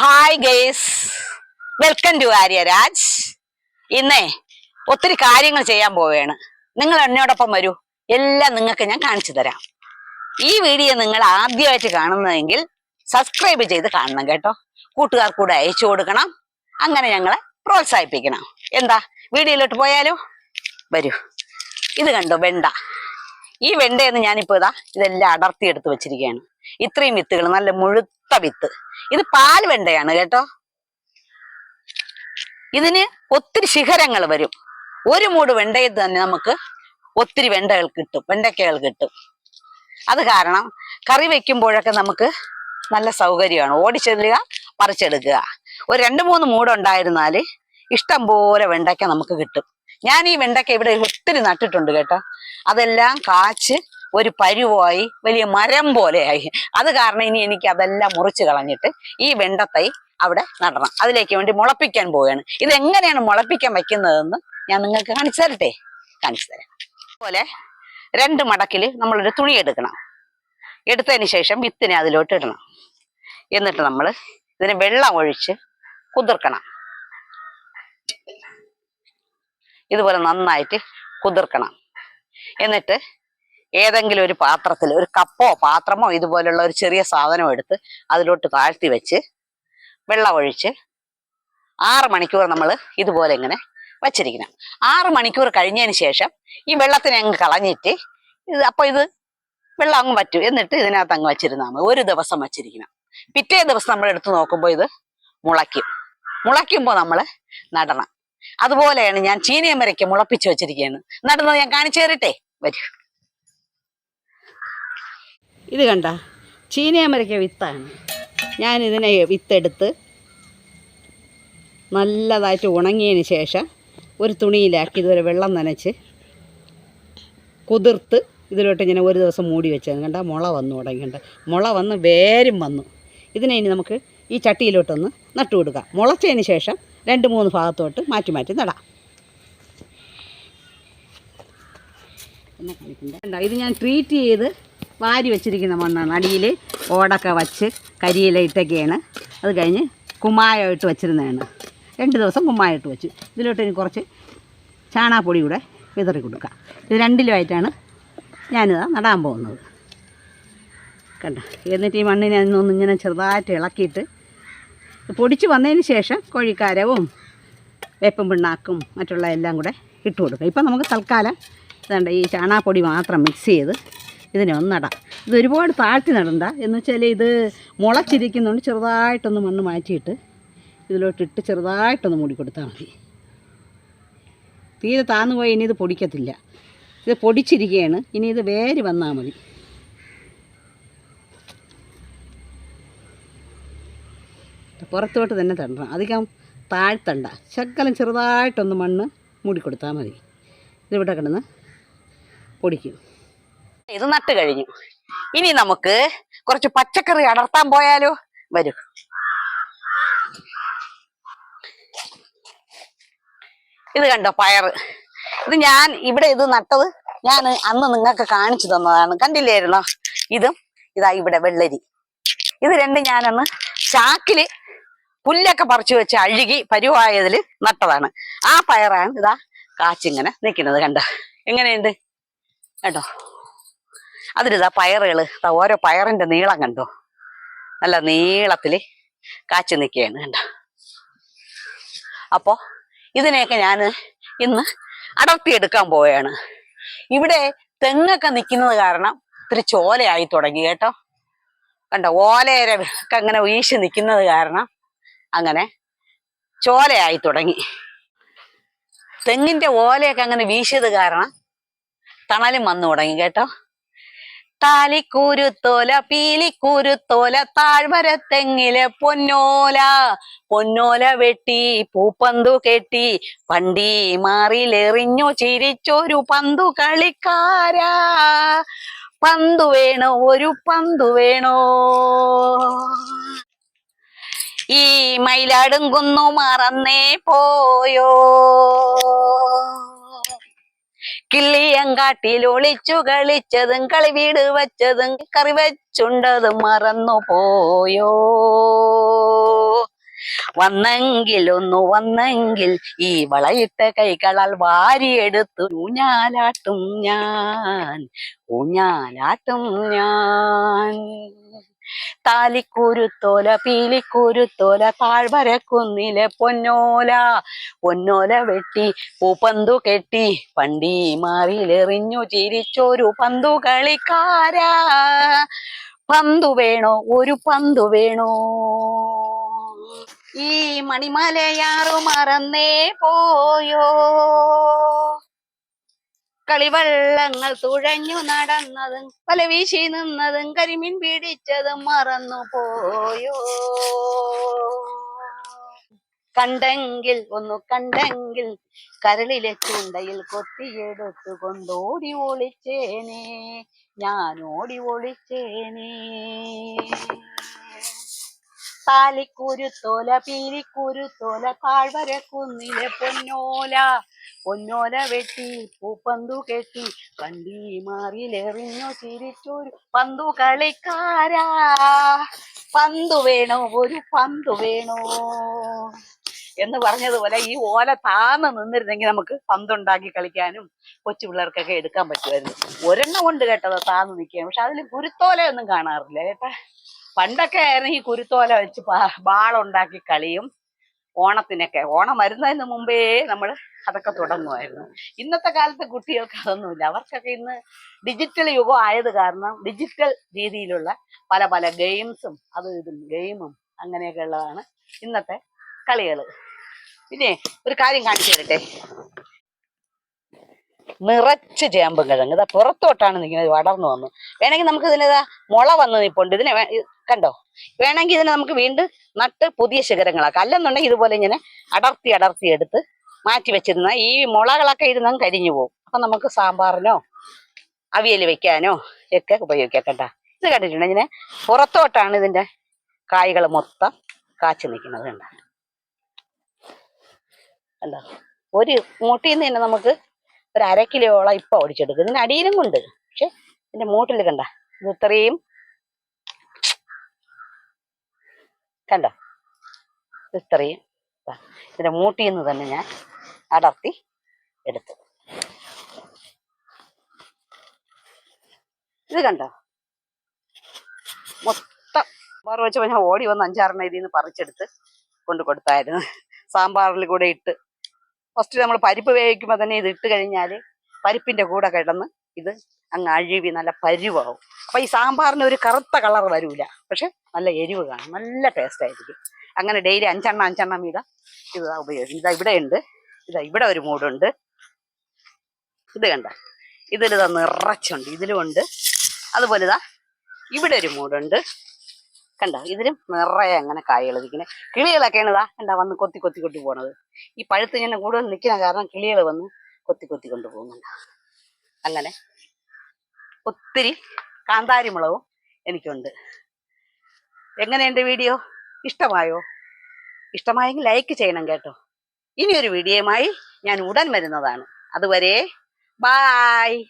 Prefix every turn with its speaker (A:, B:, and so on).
A: Hi guys welcome to Aryaraj ഇന്നേ ഒത്തിരി കാര്യങ്ങൾ ചെയ്യാൻ പോവുകയാണ്. നിങ്ങൾ എന്നോടൊപ്പം വരൂ. എല്ലാം നിങ്ങൾക്ക് ഞാൻ കാണിച്ചു തരാം. ഈ വീഡിയോ നിങ്ങൾ ആദ്യമായിട്ട് കാണുന്നതെങ്കിൽ സബ്സ്ക്രൈബ് ചെയ്ത് കാണണം കേട്ടോ. കൂട്ടുകാർ കൂടെ അയച്ചു കൊടുക്കണം. അങ്ങനെ ഞങ്ങളെ പ്രോത്സാഹിപ്പിക്കണം. എന്താ? വീഡിയോയിലോട്ട് പോയാലോ? വരൂ. ഇത് കണ്ടോ വെണ്ട. ഈ വെണ്ടയെന്ന് ഞാനിപ്പോ ഇതാ ഇതെല്ലാം അടർത്തി എടുത്ത് വെച്ചിരിക്കുകയാണ്. ഇത്രയും വിത്തുകൾ നല്ല മുഴുത്ത വിത്ത്. ഇത് പാൽ വെണ്ടയാണ് കേട്ടോ. ഇതിന് ഒത്തിരി ശിഖരങ്ങൾ വരും. ഒരു മൂട് വെണ്ടയിൽ തന്നെ നമുക്ക് ഒത്തിരി വെണ്ടകൾ കിട്ടും വെണ്ടയ്ക്കകൾ കിട്ടും. അത് കാരണം കറി വെക്കുമ്പോഴൊക്കെ നമുക്ക് നല്ല സൗകര്യമാണ്. ഓടിച്ചെല്ലുക പറിച്ചെടുക്കുക. ഒരു രണ്ട് മൂന്ന് മൂടുണ്ടായിരുന്നാൽ ഇഷ്ടം പോലെ വെണ്ടയ്ക്ക നമുക്ക് കിട്ടും. ഞാൻ ഈ വെണ്ടയ്ക്ക ഇവിടെ ഒത്തിരി നട്ടിട്ടുണ്ട് കേട്ടോ. അതെല്ലാം കാച്ച് ഒരു പരുവായി വലിയ മരം പോലെയായി അത് കാരണം ഇനി എനിക്ക് അതെല്ലാം മുറിച്ച് കളഞ്ഞിട്ട് ഈ വെണ്ടത്തൈ അവിടെ നടണം. അതിലേക്ക് വേണ്ടി മുളപ്പിക്കാൻ പോവുകയാണ്. ഇത് എങ്ങനെയാണ് മുളപ്പിക്കാൻ വെക്കുന്നതെന്ന് ഞാൻ നിങ്ങൾക്ക് കാണിച്ചു തരട്ടെ? കാണിച്ചു തരാം. അതുപോലെ രണ്ട് മടക്കിൽ നമ്മളൊരു തുണി എടുക്കണം. എടുത്തതിന് ശേഷം വിത്തിനെ അതിലോട്ട് ഇടണം. എന്നിട്ട് നമ്മൾ ഇതിന് വെള്ളം ഒഴിച്ച് കുതിർക്കണം. ഇതുപോലെ നന്നായിട്ട് കുതിർക്കണം. എന്നിട്ട് ഏതെങ്കിലും ഒരു പാത്രത്തിൽ ഒരു കപ്പോ പാത്രമോ ഇതുപോലുള്ള ഒരു ചെറിയ സാധനം എടുത്ത് അതിലോട്ട് താഴ്ത്തി വെച്ച് വെള്ളം ഒഴിച്ച് ആറ് മണിക്കൂർ നമ്മൾ ഇതുപോലെ ഇങ്ങനെ വച്ചിരിക്കണം. ആറ് മണിക്കൂർ കഴിഞ്ഞതിന് ശേഷം ഈ വെള്ളത്തിനെ അങ്ങ് കളഞ്ഞിട്ട് ഇത് അപ്പൊ ഇത് വെള്ളം അങ്ങ് പറ്റും എന്നിട്ട് ഇതിനകത്ത് അങ്ങ് വച്ചിരുന്നാൽ മതി. ഒരു ദിവസം വച്ചിരിക്കണം. പിറ്റേ ദിവസം നമ്മൾ എടുത്ത് നോക്കുമ്പോൾ ഇത് മുളയ്ക്കും. മുളയ്ക്കുമ്പോൾ നമ്മൾ നടണം. അതുപോലെയാണ് ഞാൻ ചീനയമരയ്ക്ക് മുളപ്പിച്ച് വെച്ചിരിക്കുകയാണ്. നടന്നത് ഞാൻ കാണിച്ചു തരട്ടെ? വരൂ. ഇത് കണ്ട. ചീനയമരയ്ക്ക വിത്താണ്. ഞാൻ ഇതിനെ വിത്തെടുത്ത് നല്ലതായിട്ട് ഉണങ്ങിയതിന് ശേഷം ഒരു തുണിയിലാക്കി ഇതുവരെ വെള്ളം നനച്ച് കുതിർത്ത് ഇതിലോട്ട് ഇങ്ങനെ ഒരു ദിവസം മൂടി വെച്ചത് കണ്ട. മുള വന്നു തുടങ്ങി മുള വന്ന് വേരും വന്നു. ഇതിനെ ഇനി നമുക്ക് ഈ ചട്ടിയിലോട്ടൊന്ന് നട്ടു കൊടുക്കാം. മുളച്ചതിന് ശേഷം രണ്ട് മൂന്ന് ഭാഗത്തോട്ട് മാറ്റി മാറ്റി നടാം. ഇത് ഞാൻ ട്രീറ്റ് ചെയ്ത് വാരി വെച്ചിരിക്കുന്ന മണ്ണാണ്. അടിയിൽ ഓടൊക്കെ വച്ച് കരിയില ഇട്ടൊക്കെയാണ്. അത് കഴിഞ്ഞ് കുമ്മായമായിട്ട് വച്ചിരുന്നതാണ്. രണ്ട് ദിവസം കുമ്മായമായിട്ട് വെച്ചു. ഇതിലോട്ട് ഇനി കുറച്ച് ചാണാപ്പൊടി കൂടെ വിതറി കൊടുക്കാം. ഇത് രണ്ടിലുമായിട്ടാണ് ഞാനിതാ നടാൻ പോകുന്നത്. കണ്ട? എന്നിട്ട് ഈ മണ്ണിനെ അതിനൊന്ന് ഇങ്ങനെ ചെറുതായിട്ട് ഇളക്കിയിട്ട് പൊടിച്ച് വന്നതിന് ശേഷം കോഴിക്കാരവും വേപ്പം പിണ്ണാക്കും മറ്റുള്ള എല്ലാം കൂടെ ഇട്ട് കൊടുക്കുക ഇപ്പം നമുക്ക് തൽക്കാലം ഇതുണ്ട് ഈ ചാണാപ്പൊടി മാത്രം മിക്സ് ചെയ്ത് ഇതിനെ ഒന്ന് നടാം. ഇത് ഒരുപാട് താഴ്ത്തി നടണ്ട. എന്ന് വെച്ചാൽ ഇത് മുളച്ചിരിക്കുന്നതുകൊണ്ട് ചെറുതായിട്ടൊന്ന് മണ്ണ് മാറ്റിയിട്ട് ഇതിലോട്ടിട്ട് ചെറുതായിട്ടൊന്ന് മൂടി കൊടുത്താൽ മതി. തീരെ താന്നു പോയി ഇനി ഇത് പൊടിക്കത്തില്ല. ഇത് പൊടിച്ചിരിക്കുകയാണ് ഇനി ഇത് വേര് വന്നാൽ മതി. പുറത്തോട്ട് തന്നെ തണ്ടണം. അധികം താഴ്ത്തണ്ട. ശകലം ചെറുതായിട്ടൊന്ന് മണ്ണ് മൂടിക്കൊടുത്താൽ മതി. ഇതിവിടെ കിടന്ന് പൊടിക്കും. ഇത് നട്ട് കഴിഞ്ഞു. ഇനി നമുക്ക് കുറച്ച് പച്ചക്കറി അടർത്താൻ പോയാലോ? വരൂ. ഇത് കണ്ടോ പയറ് ഇത് ഞാൻ ഇവിടെ ഇത് നട്ടത് ഞാൻ അന്ന് നിങ്ങൾക്ക് കാണിച്ചു തന്നതാണ്. കണ്ടില്ലായിരുന്നോ? ഇതും ഇതാ ഇവിടെ വെള്ളരി. ഇത് രണ്ടും ഞാനന്ന് ചാക്കിൽ പുല്ലൊക്കെ പറിച്ചു വെച്ച് അഴുകി പരുവായതിൽ നട്ടതാണ്. ആ പയറാണ് ഇതാ കാച്ചിങ്ങനെ നിൽക്കുന്നത് കണ്ടോ? എങ്ങനെയുണ്ട്? കേട്ടോ അതിലിതാ പയറുകൾ ഓരോ പയറിന്റെ നീളം കണ്ടോ? നല്ല നീളത്തിൽ കാച്ചു നിൽക്കുകയാണ് കണ്ടോ? അപ്പോ ഇതിനെയൊക്കെ ഞാൻ ഇന്ന് അടർത്തിയെടുക്കാൻ പോവുകയാണ്. ഇവിടെ തെങ്ങൊക്കെ നിൽക്കുന്നത് കാരണം ഇത്തിരി ചോലയായി തുടങ്ങി കേട്ടോ. കണ്ടോ? ഓലയര ഒക്കെ അങ്ങനെ വീശി നിൽക്കുന്നത് കാരണം അങ്ങനെ ചോലയായി തുടങ്ങി. തെങ്ങിന്റെ ഓലയൊക്കെ അങ്ങനെ വീശിയത് കാരണം തണലും വന്നു തുടങ്ങി കേട്ടോ. താലിക്കൂരുത്തോല പീലിക്കൂരുത്തോല താഴ്വരത്തെങ്ങിലെ പൊന്നോല. പൊന്നോല വെട്ടി പൂപ്പന്തു കെട്ടി പണ്ടി മാറിലെറിഞ്ഞു ചിരിച്ചൊരു പന്തു കളിക്കാരാ. പന്തു വേണോ ഒരു പന്തു വേണോ? ഈ മയിലാടും കുന്നു മറന്നേ പോയോ? കിള്ളിയങ്കാട്ടിൽ ഒളിച്ചു കളിച്ചതും കളി വീട് വച്ചതും കറി വെച്ചുണ്ടതും മറന്നു പോയോ? വന്നെങ്കിൽ ഒന്നു വന്നെങ്കിൽ ഈ വളയിട്ട കൈകളാൽ വാരിയെടുത്തു. ഊഞ്ഞാലാട്ടും ഞാൻ ഊഞ്ഞാലാട്ടും ഞാൻ. താലിക്കുരുത്തോല താഴ്വര താഴ്വരക്കുന്നിലെ പൊന്നോല പൊന്നോല വെട്ടി പൂപ്പന്തു കെട്ടി പണ്ടി മാറിലെറിഞ്ഞു ചിരിച്ചൊരു പന്തു കളിക്കാരാ. പന്തു വേണോ? ഒരു പന്തു വേണോ? ഈ മണിമലയാറു മറന്നേ പോയോ? കളിവള്ളങ്ങൾ തുഴഞ്ഞു നടന്നതും പല വീശി നിന്നതും കരിമീൻ പിടിച്ചതും മറന്നു പോയോ? കണ്ടെങ്കിൽ ഒന്നു കണ്ടെങ്കിൽ കരളിലെ ചൂണ്ടയിൽ കൊത്തിയെടുത്തു ഓടി ഒളിച്ചേനെ ഞാൻ ഓടി ഒളിച്ചേനെ. താലിക്കുരുത്തോല പീലിക്കുരുത്തോല താഴ്വര കുന്നിലെ പൊന്നോല. പൊന്നോല വെട്ടി പൂപ്പന്തു കെട്ടി വണ്ടി മാറിലെറിഞ്ഞു ചിരിച്ചൊരു പന്തു കളിക്കാരാ. പന്തു വേണോ? ഒരു പന്തു വേണോ? എന്ന് പറഞ്ഞതുപോലെ ഈ ഓല താന്ന് നിന്നിരുന്നെങ്കിൽ നമുക്ക് പന്തുണ്ടാക്കി കളിക്കാനും കൊച്ചു പിള്ളേർക്കൊക്കെ എടുക്കാൻ പറ്റുമായിരുന്നു ഒരെണ്ണം കൊണ്ട് കേട്ടത് താന്ന് നിൽക്കുകയാണ്. പക്ഷെ അതിൽ ഗുരുത്തോലയൊന്നും കാണാറില്ല കേട്ടാ. പണ്ടൊക്കെ ആയിരുന്നു ഈ കുരുത്തോല വെച്ച് ബാളുണ്ടാക്കി കളിയും ഓണത്തിനൊക്കെ. ഓണം വരുന്നതിന് മുമ്പേ നമ്മൾ അതൊക്കെ തുടങ്ങുമായിരുന്നു. ഇന്നത്തെ കാലത്ത് കുട്ടികൾക്ക് അതൊന്നുമില്ല. അവർക്കൊക്കെ ഇന്ന് ഡിജിറ്റൽ യുഗം ആയത് കാരണം ഡിജിറ്റൽ രീതിയിലുള്ള പല പല ഗെയിംസും അതും ഇതും ഗെയിമും അങ്ങനെയൊക്കെ ഉള്ളതാണ് ഇന്നത്തെ കളികൾ പിന്നെ ഒരു കാര്യം കാണിച്ചു തരട്ടെ? നിറച്ച് ചേമ്പും കിഴങ്ങ് ഇതാ പുറത്തോട്ടാണ് നിൽക്കുന്നത്. വളർന്നു വന്നു. വേണമെങ്കിൽ നമുക്ക് ഇതിനെ മുള വന്ന് നിൽപ്പുണ്ട് ഇതിനെ കണ്ടോ? വേണമെങ്കിൽ ഇതിനെ നമുക്ക് വീണ്ടും നട്ട് പുതിയ ശിഖരങ്ങളാക്കാം. അല്ലെന്നുണ്ടെങ്കിൽ ഇതുപോലെ ഇങ്ങനെ അടർത്തി അടർത്തി എടുത്ത് മാറ്റി വെച്ചിരുന്ന ഈ മുളകളൊക്കെ ഇരുന്നും കരിഞ്ഞു പോകും. അപ്പൊ നമുക്ക് സാമ്പാറിനോ അവിയൽ വെക്കാനോ ഒക്കെ ഉപയോഗിക്കാം കേട്ടാ. ഇത് കണ്ടിട്ടുണ്ട്. ഇങ്ങനെ പുറത്തോട്ടാണ് ഇതിന്റെ കായ്കൾ മൊത്തം കാച്ചു നിൽക്കുന്നത് കണ്ട? കണ്ടോ? ഒരു മൂട്ടിൽ നിന്ന് തന്നെ നമുക്ക് ഒരു അര കിലോയോളം ഇപ്പൊ ഓടിച്ചെടുക്കും ഇതിന് അടിയിലും കൊണ്ട് പക്ഷെ ഇതിന്റെ മൂട്ടിൽ കണ്ട? ഇത് ഇത്രയും കണ്ടോ? ഇത് ഇത്രയും. ഇതിന്റെ മൂട്ടിൽ നിന്ന് തന്നെ ഞാൻ അടർത്തി എടുത്തു. ഇത് കണ്ടോ? മൊത്തം വേറെ വെച്ച് ഞാൻ ഓടി വന്ന് അഞ്ചാറെണ്ണ ഇതിൽ നിന്ന് പറിച്ചെടുത്ത് കൊണ്ട് കൊടുത്തായിരുന്നു. സാമ്പാറിൽ കൂടെ ഇട്ട്. ഫസ്റ്റ് നമ്മൾ പരിപ്പ് വേവിക്കുമ്പോൾ തന്നെ ഇത് ഇട്ട് കഴിഞ്ഞാൽ പരിപ്പിന്റെ കൂടെ കിടന്ന് ഇത് അങ്ങ് അഴുവി നല്ല പരുവാകും അപ്പൊ ഈ സാമ്പാറിന് ഒരു കറുത്ത കളർ വരൂല. പക്ഷെ നല്ല എരിവ് കാണും. നല്ല ടേസ്റ്റ് ആയിരിക്കും. അങ്ങനെ ഡെയിലി അഞ്ചെണ്ണം അഞ്ചെണ്ണം വീതം ഇത് ഉപയോഗിക്കും. ഇതാ ഇവിടെ ഉണ്ട്. ഇതാ ഇവിടെ ഒരു മൂടുണ്ട് ഇത് കണ്ട. ഇതിലിതാ നിറച്ചുണ്ട്. ഇതിലും ഉണ്ട്. അതുപോലെ ഇതാ ഇവിടെ ഒരു മൂടുണ്ട് കണ്ട? ഇതിലും നിറയെ അങ്ങനെ കായകൾ നിൽക്കുന്നത് കിളികളൊക്കെയാണ് ഇതാ എന്താ വന്ന് കൊത്തി കൊത്തി പോണത്. ഈ പഴുത്ത് ഇങ്ങനെ കൂടുതൽ നിൽക്കുന്ന കാരണം കിളികൾ വന്ന് കൊത്തി കൊത്തി കൊണ്ട് പോകുന്നുണ്ട്. അങ്ങനെ ഒത്തിരി കാന്താരി മുളകും എനിക്കുണ്ട്. എങ്ങനെയുണ്ട് വീഡിയോ? ഇഷ്ടമായോ? ഇഷ്ടമായെങ്കിൽ ലൈക്ക് ചെയ്യണം കേട്ടോ. ഇനിയൊരു വീഡിയോയുമായി ഞാൻ ഉടൻ വരുന്നതാണ്. അതുവരെ ബായ്